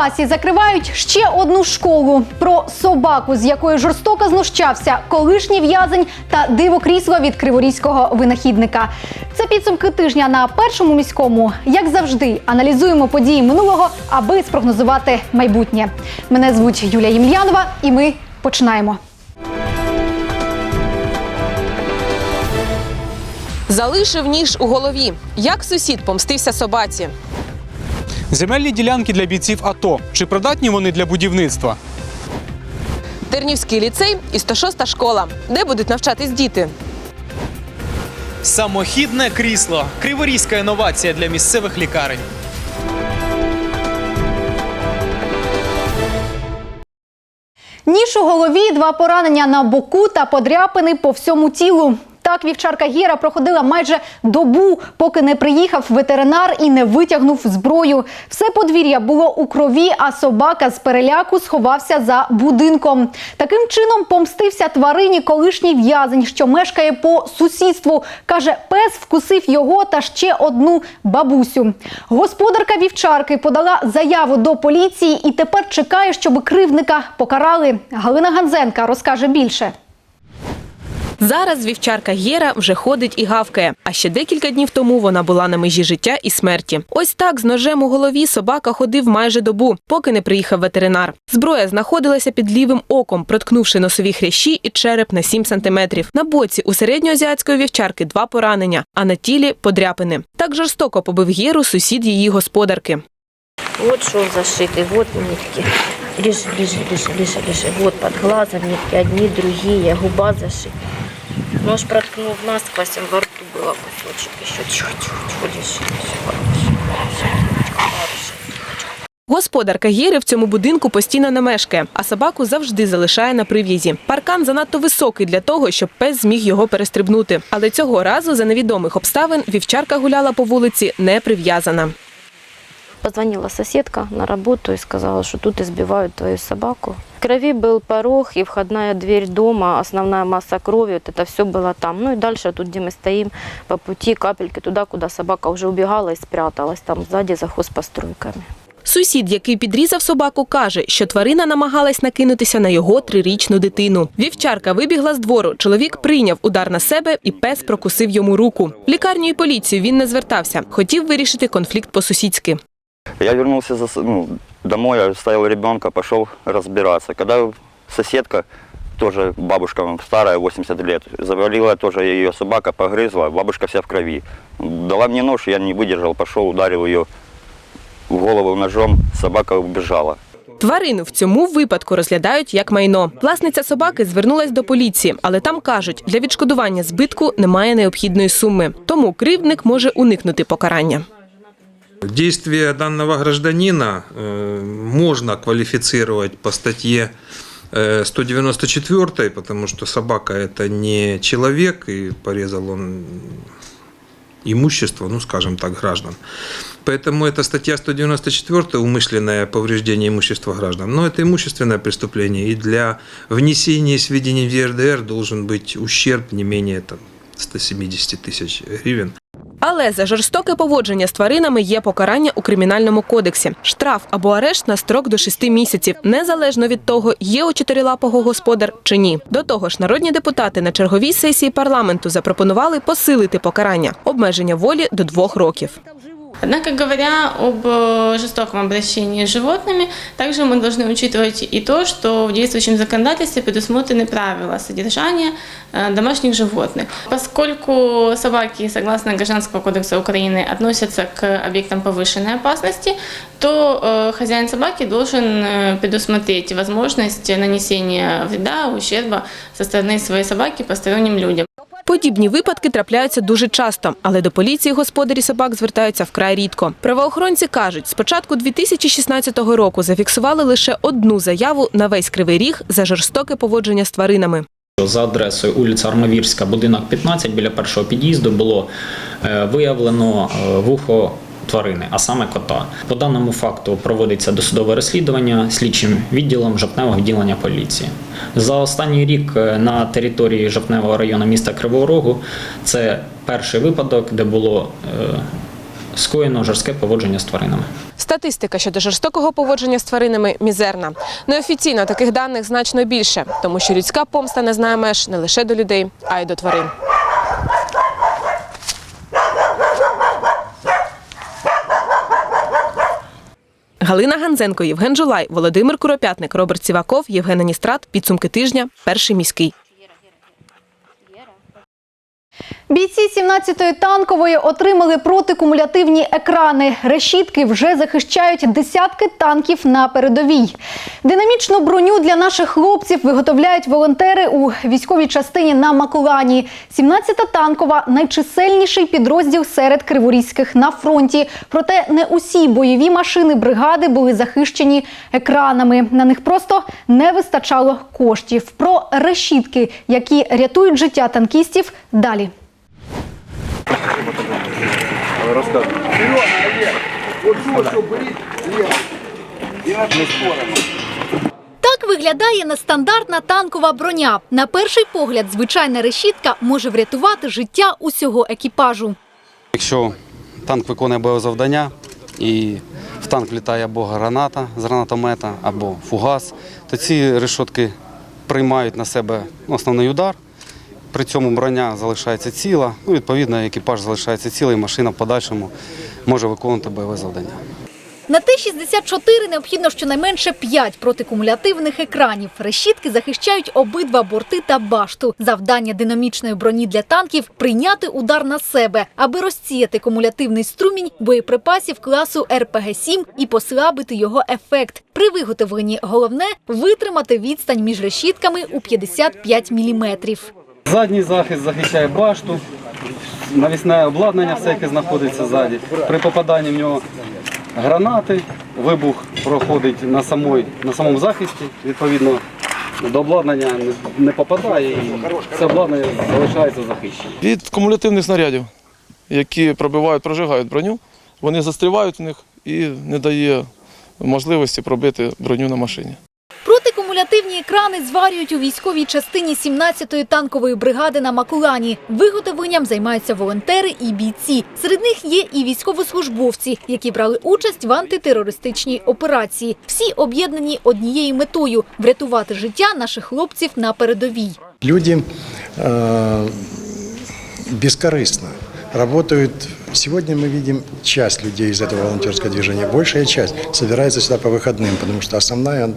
Кривбасі закривають ще одну школу про собаку, з якої жорстоко знущався колишній в'язень та дивокрісло від криворізького винахідника. Це підсумки тижня на першому міському. Як завжди, аналізуємо події минулого, аби спрогнозувати майбутнє. Мене звуть Юлія Ємельянова, і ми починаємо. Залишив ніж у голові. Як сусід помстився собаці? Земельні ділянки для бійців АТО. Чи придатні вони для будівництва? Тернівський ліцей і 106 школа. Де будуть навчатись діти? Самохідне крісло криворізька інновація для місцевих лікарень. Ніж у голові, два поранення на боку та подряпини по всьому тілу. Так вівчарка Гера проходила майже добу, поки не приїхав ветеринар і не витягнув зброю. Все подвір'я було у крові, а собака з переляку сховався за будинком. Таким чином помстився тварині колишній в'язень, що мешкає по сусідству. Каже, пес вкусив його та ще одну бабусю. Господарка вівчарки подала заяву до поліції і тепер чекає, щоб кривника покарали. Галина Ганзенка розкаже більше. Зараз вівчарка Гєра вже ходить і гавкає. А ще декілька днів тому вона була на межі життя і смерті. Ось так з ножем у голові собака ходив майже добу, поки не приїхав ветеринар. Зброя знаходилася під лівим оком, проткнувши носові хрящі і череп на 7 сантиметрів. На боці у середньоазіатської вівчарки два поранення, а на тілі подряпини. Так жорстоко побив Гєру сусід її господарки. Вот шов зашитый, вот нитки. Лежи, лежи, лежи, лежи, лежи. Вот под глазом нитки, одни, другие, губа зашита. Нож проткнул насквозь, во рту было кусочек. Еще хорошо, хорошо. Господарка Гєри в цьому будинку постійно не мешкає, а собаку завжди залишає на прив'язі. Паркан занадто високий для того, щоб пес зміг його перестрибнути. Але цього разу за невідомих обставин вівчарка гуляла по вулиці не прив'язана. Позвонила соседка на работу и сказала, что тут избивают твою собаку. В крови был порог и входная дверь дома, основная масса крови, вот это все было там. Ну и дальше тут, где мы стоим, по пути капельки туда, куда собака уже убегала и спряталась, там сзади за хозпостройками. Сусід, який підрізав собаку, каже, що тварина намагалась накинутися на його трирічну дитину. Вівчарка вибігла з двору. Чоловік прийняв удар на себе, і пес прокусив йому руку. В лікарню і поліцію він не звертався. Хотів вирішити конфлікт по-сусідськи. Я вернулся за, ну, домой, оставил ребенка, пошел разбираться. Когда соседка, тоже бабушка старая, 80 лет, завалила тоже ее собака, погрызла, бабушка вся в крови. Дала мне нож, я не выдержал, пошел, ударил ее в голову ножом, собака убежала. Тварину в цьому випадку розглядають як майно. Власниця собаки звернулась до поліції, але там кажуть, для відшкодування збитку немає необхідної суми. Тому кривдник може уникнути покарання. Действия данного гражданина э, можно квалифицировать по статье э, 194, потому что собака это не человек, и порезал он имущество, ну скажем так, граждан. Поэтому эта статья 194 умышленное повреждение имущества граждан. Но это имущественное преступление, и для внесения сведений в ЕРДР должен быть ущерб не менее там, 170 тысяч гривен. Але за жорстоке поводження з тваринами є покарання у кримінальному кодексі: штраф або арешт на строк до 6 місяців, незалежно від того, є у чотирилапого господар чи ні. До того ж, народні депутати на черговій сесії парламенту запропонували посилити покарання обмеження волі до двох років. Однако, говоря об э, жестоком обращении с животными, также мы должны учитывать и то, что в действующем законодательстве предусмотрены правила содержания э, домашних животных. Поскольку собаки, согласно Гражданского кодекса Украины, относятся к объектам повышенной опасности, то э, хозяин собаки должен предусмотреть возможность нанесения вреда, ущерба со стороны своей собаки посторонним людям. Подібні випадки трапляються дуже часто, але до поліції господарі собак звертаються вкрай рідко. Правоохоронці кажуть, з початку 2016 року зафіксували лише одну заяву на весь кривий ріг за жорстоке поводження з тваринами. За адресою вулиця Армавірська, будинок 15, біля першого під'їзду було е, виявлено е, вухо тварини, а саме кота. По даному факту проводиться досудове розслідування слідчим відділом жовтневого відділення поліції. За останній рік е, на території жовтневого району міста Кривого Рогу це перший випадок, де було е, скоєно жорстке поводження з тваринами. Статистика щодо жорстокого поводження з тваринами мізерна. Неофіційно таких даних значно більше, тому що людська помста не знає меж не лише до людей, а й до тварин. Галина Ганзенко, Євген Жулай, Володимир Куропятник, Роберт Сіваков, Євген Аністрат. Підсумки тижня. Перший міський. Бійці 17-ї танкової отримали протикумулятивні екрани. Решітки вже захищають десятки танків на передовій. Динамічну броню для наших хлопців виготовляють волонтери у військовій частині на Макулані. 17-та танкова найчисельніший підрозділ серед криворізьких на фронті. Проте не усі бойові машини бригади були захищені екранами. На них просто не вистачало коштів. Про решітки, які рятують життя танкістів, далі. Так виглядає нестандартна танкова броня. На перший погляд, звичайна решітка може врятувати життя усього екіпажу. Якщо танк виконує бойове завдання і в танк влітає або граната з гранатомета, або фугас, то ці решотки приймають на себе основний удар. При цьому броня залишається ціла, ну, відповідно, екіпаж залишається цілий, машина в подальшому може виконувати бойове завдання. На Т-64 необхідно щонайменше 5 протикумулятивних екранів. Решітки захищають обидва борти та башту. Завдання динамічної броні для танків – прийняти удар на себе, аби розсіяти кумулятивний струмінь боєприпасів класу РПГ-7 і послабити його ефект. При виготовленні головне – витримати відстань між решітками у 55 міліметрів. Задній захист захищає башту, навісне обладнання, все, яке знаходиться ззаді. При попаданні в нього гранати, вибух проходить на, самой, на самому захисті, відповідно, до обладнання не, не попадає і це обладнання залишається захищеним. від кумулятивних снарядів, які пробивають, прожигають броню, вони застрівають в них і не дає можливості пробити броню на машині. Протикумулятивні екрани зварюють у військовій частині 17-ї танкової бригади на Макулані. Виготовленням займаються волонтери і бійці. Серед них є і військовослужбовці, які брали участь в антитерористичній операції. Всі об'єднані однією метою врятувати життя наших хлопців на передовій. Люди э, бескорыстно работают. Сегодня мы видим часть людей из этого волонтерского движения. Большая часть собирается сюда по выходным, потому что основная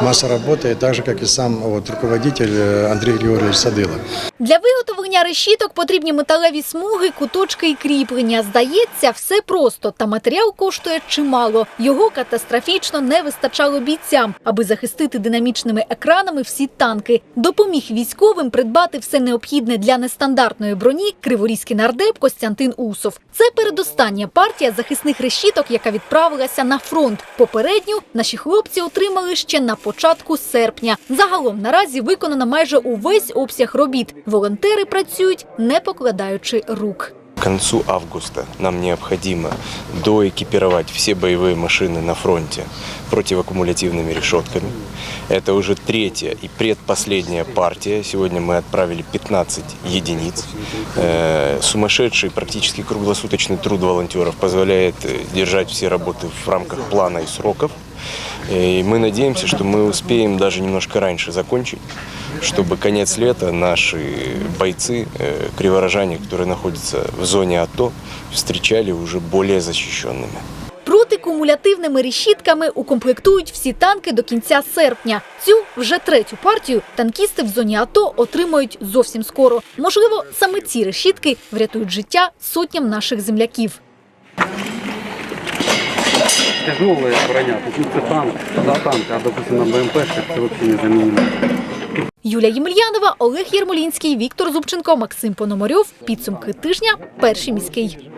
масса работы, так же, как и сам вот, руководитель э, Андрей Григорьевич Садыла. Для виготовлення решіток потрібні металеві смуги, куточки і кріплення. Здається, все просто, та матеріал коштує чимало. Його катастрофічно не вистачало бійцям, аби захистити динамічними екранами всі танки. Допоміг військовим придбати все необхідне для нестандартної броні криворізький нардеп Костянтин Усов. Це передостання партія захисних решіток, яка відправилася на фронт. Попередню наші хлопці отримали ще на початку серпня. Загалом наразі виконано майже увесь обсяг робіт. Волонтери працюють, не покладаючи рук. Концу августа нам необходимо доэкипировать все боевые машины на фронте противоаккумулятивными решетками. Это уже третья и предпоследняя партия. Сегодня мы отправили 15 единиц. Э, Сумасшедший, практически круглосуточный труд волонтеров позволяет э, держать все работы в рамках плана и сроков. И мы надеемся, что мы успеем даже немножко раньше закончить, чтобы конец лета наши бойцы, э, криворожане, которые находятся в зоне АТО, встречали уже более защищенными. Протикумулятивними решітками укомплектують всі танки до кінця серпня. Цю вже третю партію танкісти в зоні АТО отримають зовсім скоро. Можливо, саме ці решітки врятують життя сотням наших земляків. Тяжова броня, тут це танк, да, танк, а допустим на БМП це взагалі не замінено. Юлія Ємельянова, Олег Єрмолінський, Віктор Зубченко, Максим Пономарьов. Підсумки тижня. Перший міський.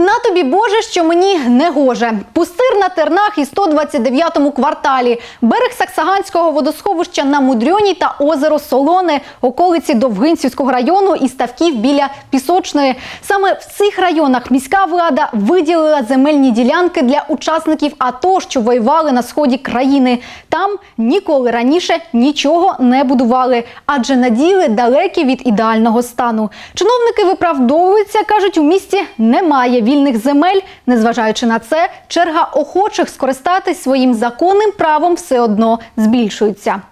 На тобі Боже, що мені не гоже. Пустир на тернах і 129-му кварталі. Берег Саксаганського водосховища на Мудрьоні та озеро Солоне, околиці Довгинцівського району і ставків біля Пісочної. Саме в цих районах міська влада виділила земельні ділянки для учасників АТО, що воювали на сході країни. Там ніколи раніше нічого не будували, адже наділи далекі від ідеального стану. Чиновники виправдовуються, кажуть, у місті немає вільних земель. Незважаючи на це, черга охочих скористатись своїм законним правом все одно збільшується.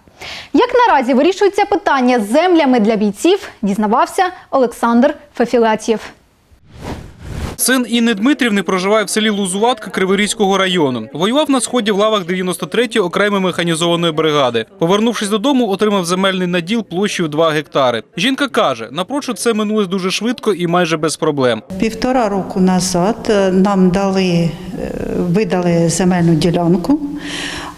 Як наразі вирішується питання з землями для бійців, дізнавався Олександр Фефілатєв. Син Інни Дмитрівни проживає в селі Лузуватка Криворізького району. Воював на сході в лавах 93-ї окремої механізованої бригади. Повернувшись додому, отримав земельний наділ площею 2 гектари. Жінка каже, напрочуд це минулось дуже швидко і майже без проблем. Півтора року назад е, нам дали, е, видали земельну ділянку.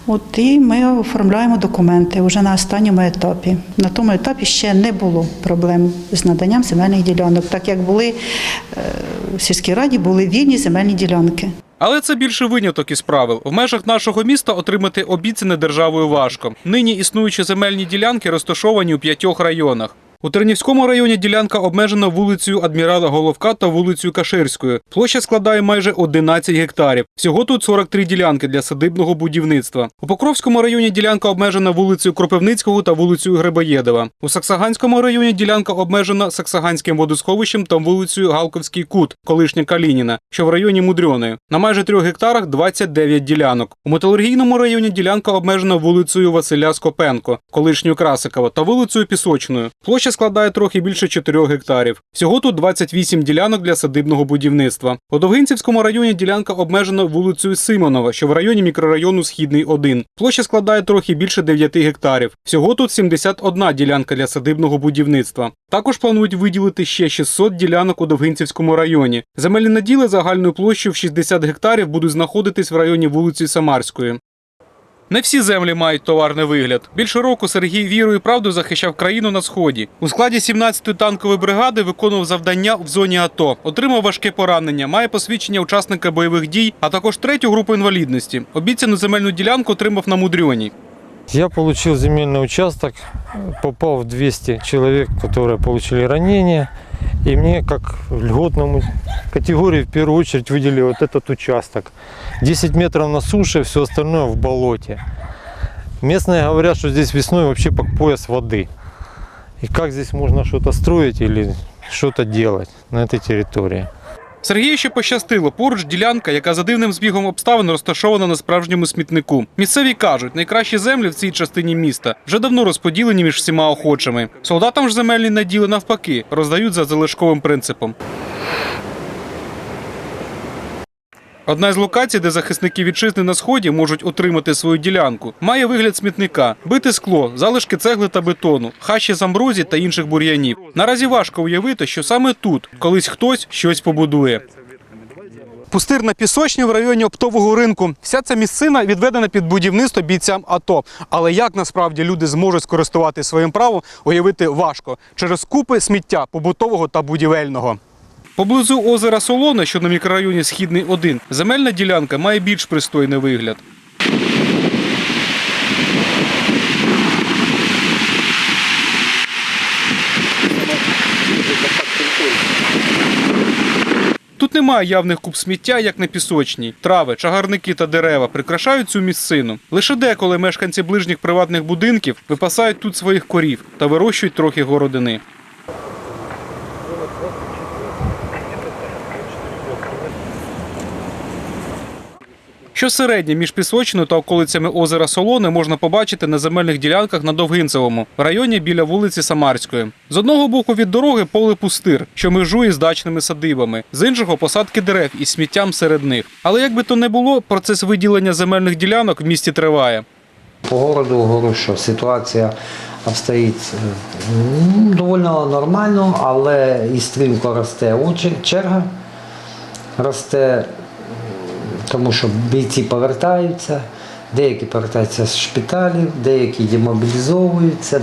От і ми оформляємо документи вже на останньому етапі. На тому етапі ще не було проблем з наданням земельних ділянок, так як були е, в сільській раді були вільні земельні ділянки. Але це більше виняток із правил. В межах нашого міста отримати обіцяне державою важко. Нині існуючі земельні ділянки розташовані у п'ятьох районах. У Тернівському районі ділянка обмежена вулицею Адмірала Головка та вулицею Каширською. Площа складає майже 11 гектарів. Всього тут 43 ділянки для садибного будівництва. У Покровському районі ділянка обмежена вулицею Кропивницького та вулицею Грибоєдова. У Саксаганському районі ділянка обмежена Саксаганським водосховищем та вулицею Галковський кут, колишня Калініна, що в районі Мудрьоної. На майже трьох гектарах 29 ділянок. У металургійному районі ділянка обмежена вулицею Василя Скопенко, колишньою Красикова, та вулицею Пісочною. Площа складає трохи більше 4 гектарів. Всього тут 28 ділянок для садибного будівництва. У Довгинцівському районі ділянка обмежена вулицею Симонова, що в районі мікрорайону Східний 1. Площа складає трохи більше 9 гектарів. Всього тут 71 ділянка для садибного будівництва. Також планують виділити ще 600 ділянок у Довгинцівському районі. Земельні наділи загальною площею в 60 гектарів будуть знаходитись в районі вулиці Самарської. Не всі землі мають товарний вигляд. Більше року Сергій вірою і правдою захищав країну на сході. У складі 17-ї танкової бригади виконував завдання в зоні АТО, отримав важке поранення, має посвідчення учасника бойових дій, а також третю групу інвалідності. Обіцяну земельну ділянку отримав на Мудрьоній. Я получил земельный участок, попал в 200 человек, которые получили ранения. И мне, как льготному категории, в первую очередь выделили вот этот участок. 10 метров на суше, все остальное в болоте. Местные говорят, что здесь весной вообще по пояс воды. И как здесь можно что-то строить или что-то делать на этой территории. Сергію ще пощастило. Поруч ділянка, яка за дивним збігом обставин розташована на справжньому смітнику. Місцеві кажуть, найкращі землі в цій частині міста вже давно розподілені між всіма охочими. Солдатам ж земельні наділи навпаки роздають за залишковим принципом. Одна з локацій, де захисники вітчизни на сході можуть отримати свою ділянку, має вигляд смітника, бите скло, залишки цегли та бетону, хащі з амброзії та інших бур'янів. Наразі важко уявити, що саме тут колись хтось щось побудує. Пустир на пісочні в районі оптового ринку. Вся ця місцина відведена під будівництво бійцям АТО. Але як насправді люди зможуть скористувати своїм правом, уявити важко через купи сміття побутового та будівельного. Поблизу озера Солоне, що на мікрорайоні Східний 1, земельна ділянка має більш пристойний вигляд. Тут немає явних куб сміття, як на пісочній. Трави, чагарники та дерева прикрашають цю місцину. Лише деколи мешканці ближніх приватних будинків випасають тут своїх корів та вирощують трохи городини. Щосереднє між Пісочною та околицями озера Солоне можна побачити на земельних ділянках на Довгинцевому, в районі біля вулиці Самарської. З одного боку від дороги поле пустир, що межує з дачними садибами, з іншого посадки дерев із сміттям серед них. Але як би то не було, процес виділення земельних ділянок в місті триває. По городу говорю, що ситуація обстоїть м, доволі нормально, але і стрімко росте черга, росте, тому що бійці повертаються, деякі повертаються з шпиталів, деякі демобілізовуються.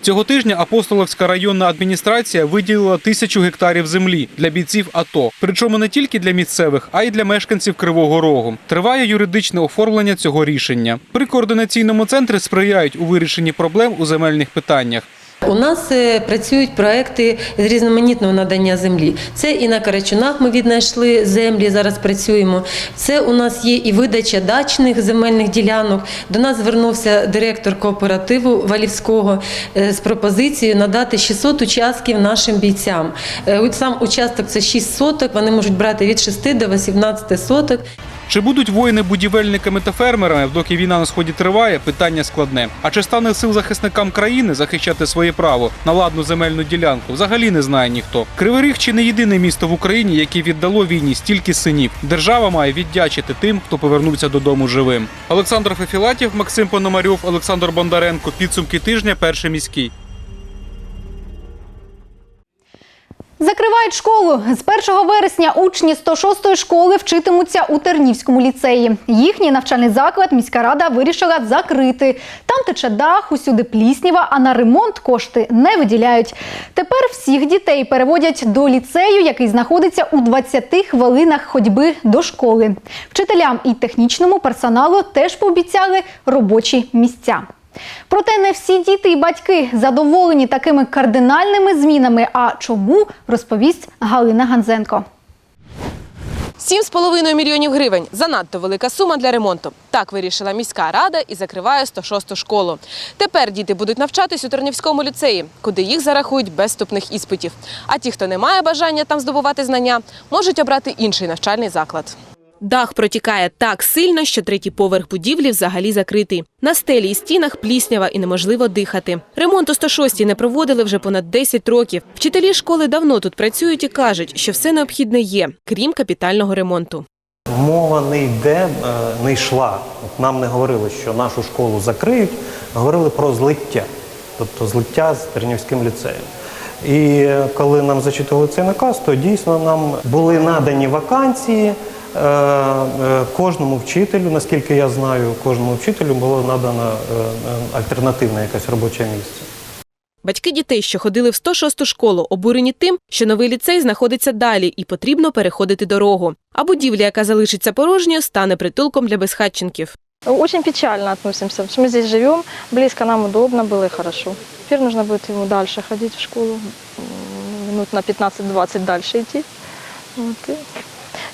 Цього тижня Апостоловська районна адміністрація виділила тисячу гектарів землі для бійців АТО. Причому не тільки для місцевих, а й для мешканців Кривого Рогу. Триває юридичне оформлення цього рішення. При координаційному центрі сприяють у вирішенні проблем у земельних питаннях. У нас е, працюють проекти з різноманітного надання землі. Це і на Карачунах ми віднайшли землі, зараз працюємо. Це у нас є і видача дачних земельних ділянок. До нас звернувся директор кооперативу Валівського е, з пропозицією надати 600 участків нашим бійцям. Е, Сам участок це 6 соток, вони можуть брати від 6 до 18 соток. Чи будуть воїни будівельниками та фермерами, доки війна на сході триває, питання складне. А чи стане сил захисникам країни захищати своє право на ладну земельну ділянку? Взагалі не знає ніхто. Кривий Ріг чи не єдине місто в Україні, яке віддало війні стільки синів. Держава має віддячити тим, хто повернувся додому живим. Олександр Фефілатів, Максим Пономарьов, Олександр Бондаренко. Підсумки тижня. Перший міський. Закривають школу. З 1 вересня учні 106-ї школи вчитимуться у Тернівському ліцеї. Їхній навчальний заклад міська рада вирішила закрити. Там тече дах, усюди плісніва, а на ремонт кошти не виділяють. Тепер всіх дітей переводять до ліцею, який знаходиться у 20 хвилинах ходьби до школи. Вчителям і технічному персоналу теж пообіцяли робочі місця. Проте не всі діти і батьки задоволені такими кардинальними змінами. А чому розповість Галина Ганзенко. 7,5 мільйонів гривень – занадто велика сума для ремонту. Так вирішила міська рада і закриває 106-ту школу. Тепер діти будуть навчатись у Тернівському ліцеї, куди їх зарахують без вступних іспитів. А ті, хто не має бажання там здобувати знання, можуть обрати інший навчальний заклад. Дах протікає так сильно, що третій поверх будівлі взагалі закритий. На стелі і стінах пліснява і неможливо дихати. Ремонт у 106-й не проводили вже понад 10 років. Вчителі школи давно тут працюють і кажуть, що все необхідне є, крім капітального ремонту. Мова не йде, е, не йшла. Нам не говорили, що нашу школу закриють, говорили про злиття, тобто злиття з Тернівським ліцеєм. І е, коли нам зачитували цей наказ, то дійсно нам були надані вакансії. Е, е, Кожному вчителю, наскільки я знаю, кожному вчителю було надано е, альтернативне якесь робоче місце. Батьки дітей, що ходили в 106-ту школу, обурені тим, що новий ліцей знаходиться далі і потрібно переходити дорогу. А будівля, яка залишиться порожньою, стане притулком для безхатченків. Очень печально относимся, потому что мы здесь живем, близко нам удобно было и хорошо. Теперь нужно будет ему дальше ходить в школу, минут на 15-20 дальше идти. Вот,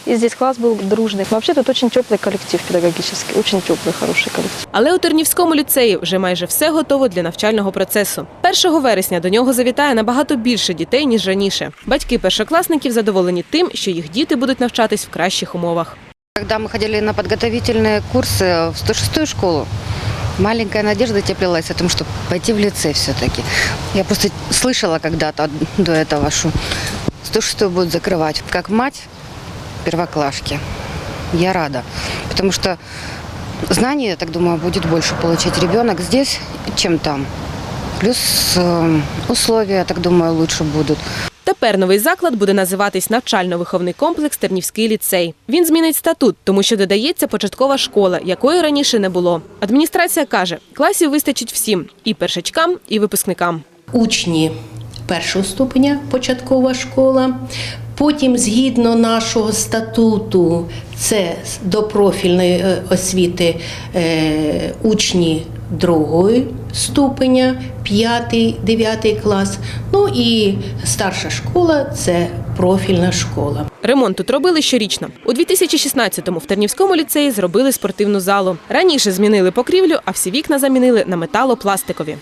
и, и здесь класс был дружный. Вообще тут очень теплый коллектив педагогический, очень теплый, хороший коллектив. Але у Тернівському ліцеї вже майже все готово для навчального процесу. 1 вересня до нього завітає набагато більше дітей, ніж раніше. Батьки першокласників задоволені тим, що їх діти будуть навчатись в кращих умовах. Когда мы ходили на подготовительные курсы в 106-ю школу, маленькая надежда теплилась о том, чтобы пойти в лицей все-таки. Я просто слышала когда-то до этого, что 106-ю будут закрывать. Как мать первоклашки, я рада. Потому что знаний, я так думаю, будет больше получать ребенок здесь, чем там. Плюс э, условия, я так думаю, лучше будут. Тепер новий заклад буде називатись навчально-виховний комплекс Тернівський ліцей. Він змінить статут, тому що додається початкова школа, якої раніше не було. Адміністрація каже, класів вистачить всім і першачкам, і випускникам. учні першого ступеня початкова школа. Потім, згідно нашого статуту, це до профільної е, освіти е, учні другого ступеня, п'ятий, дев'ятий клас. Ну і старша школа це профільна школа. Ремонт тут робили щорічно. У 2016-му в Тернівському ліцеї зробили спортивну залу. Раніше змінили покрівлю, а всі вікна замінили на металопластикові.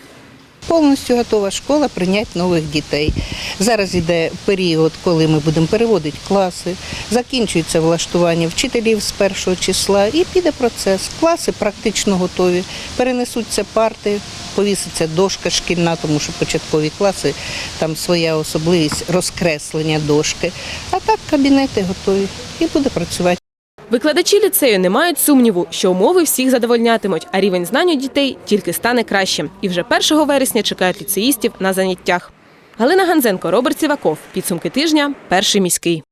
Повністю готова школа прийняти нових дітей. Зараз йде період, коли ми будемо переводити класи, закінчується влаштування вчителів з першого числа і піде процес. Класи практично готові. Перенесуться парти, повіситься дошка шкільна, тому що початкові класи там своя особливість розкреслення дошки. А так кабінети готові і буде працювати. Викладачі ліцею не мають сумніву, що умови всіх задовольнятимуть, а рівень знань у дітей тільки стане кращим. І вже 1 вересня чекають ліцеїстів на заняттях. Галина Ганзенко, Роберт Сіваков. Підсумки тижня. Перший міський.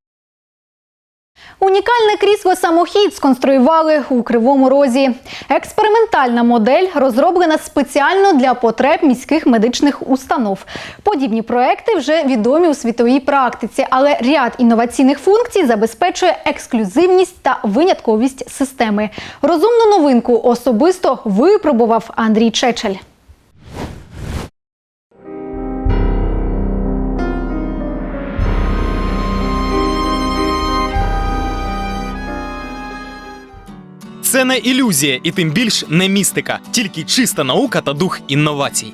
Унікальне крісло самохід сконструювали у Кривому Розі. Експериментальна модель розроблена спеціально для потреб міських медичних установ. Подібні проекти вже відомі у світовій практиці, але ряд інноваційних функцій забезпечує ексклюзивність та винятковість системи. Розумну новинку особисто випробував Андрій Чечель. Це не ілюзія і тим більш не містика, тільки чиста наука та дух інновацій.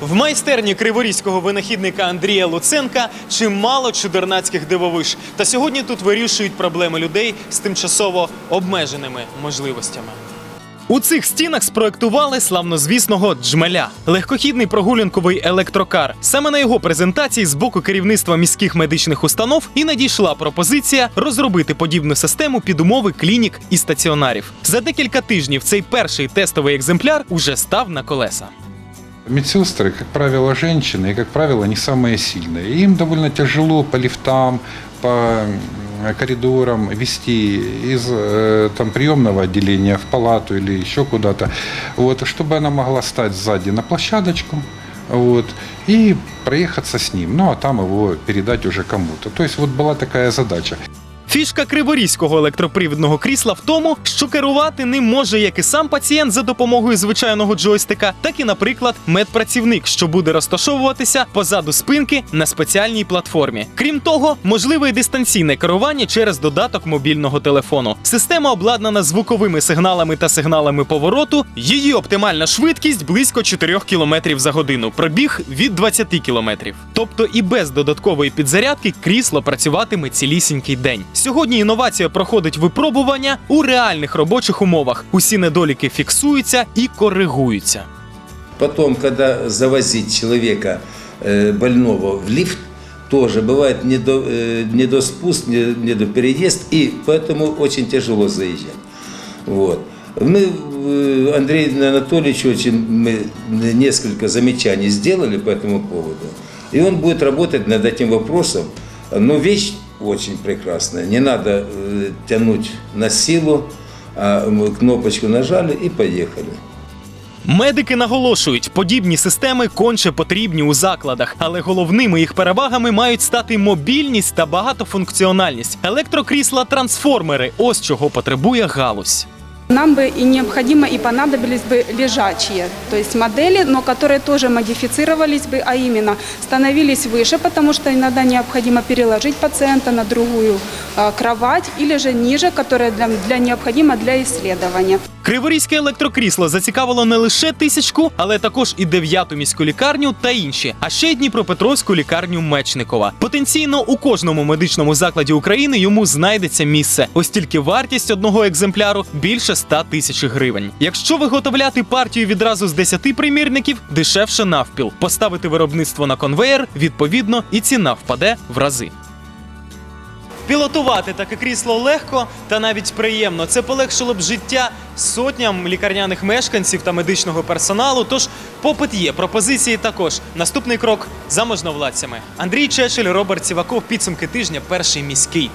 В майстерні криворізького винахідника Андрія Луценка чимало чудернацьких дивовиж. Та сьогодні тут вирішують проблеми людей з тимчасово обмеженими можливостями. У цих стінах спроектували славнозвісного джмеля легкохідний прогулянковий електрокар. Саме на його презентації з боку керівництва міських медичних установ і надійшла пропозиція розробити подібну систему під умови клінік і стаціонарів. За декілька тижнів цей перший тестовий екземпляр уже став на колеса. Медсестры, как правило, женщины, и, как правило, не самые сильные. И им довольно тяжело по лифтам, по м, коридорам вести из э, там, приемного отделения в палату или еще куда-то. Вот, чтобы она могла стать сзади на площадочку вот, и проехаться с ним. Ну, а там его передать уже кому-то. То есть вот была такая задача. Фішка криворізького електропривідного крісла в тому, що керувати ним може як і сам пацієнт за допомогою звичайного джойстика, так і, наприклад, медпрацівник, що буде розташовуватися позаду спинки на спеціальній платформі. Крім того, можливе і дистанційне керування через додаток мобільного телефону. Система обладнана звуковими сигналами та сигналами повороту. Її оптимальна швидкість близько 4 км за годину, пробіг від 20 км. Тобто і без додаткової підзарядки крісло працюватиме цілісінький день. Сьогодні інновація проходить випробування у реальних робочих умовах. Усі недоліки фіксуються і коригуються. Потом, когда завозить человека э, больного в лифт, тоже бывает недо, э, недоспуск, не- недопереезд, и поэтому очень тяжело заезжать. Вот. Мы, э, Андрей Анатольевич, очень мы несколько замечаний сделали по этому поводу. И он будет работать над этим вопросом. Но вещь очень прекрасная. Не надо э, тянуть на силу, а кнопочку нажали и поехали. Медики наголошують, подібні системи конче потрібні у закладах, але головними їх перевагами мають стати мобільність та багатофункціональність. Електрокрісла трансформери ось чого потребує галузь. Нам бы и необходимо, и понадобились бы лежачие, то есть модели, но которые тоже модифицировались бы, а именно становились выше, потому что иногда необходимо переложить пациента на другую а, кровать, или же ниже, которая для, для необходима для исследования. Криворізьке електрокрісло зацікавило не лише тисячку, але також і дев'яту міську лікарню та інші, а ще й Дніпропетровську лікарню Мечникова. Потенційно у кожному медичному закладі України йому знайдеться місце. Ось тільки вартість одного екземпляру більше 100 тисяч гривень. Якщо виготовляти партію відразу з 10 примірників, дешевше навпіл. Поставити виробництво на конвеєр, відповідно, і ціна впаде в рази. Пілотувати таке крісло легко та навіть приємно. Це полегшило б життя сотням лікарняних мешканців та медичного персоналу. Тож попит є, пропозиції також. Наступний крок за можновладцями. Андрій Чечель, Роберт Сіваков. Підсумки тижня. Перший міський.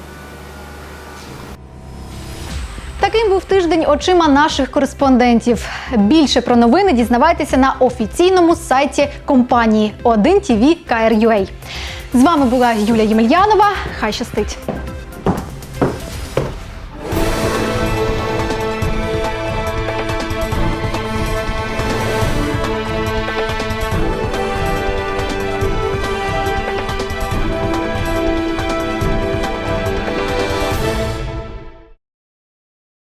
Таким був тиждень очима наших кореспондентів. Більше про новини дізнавайтеся на офіційному сайті компанії 1 TV KRUA. З вами була Юлія Ємельянова. Хай щастить!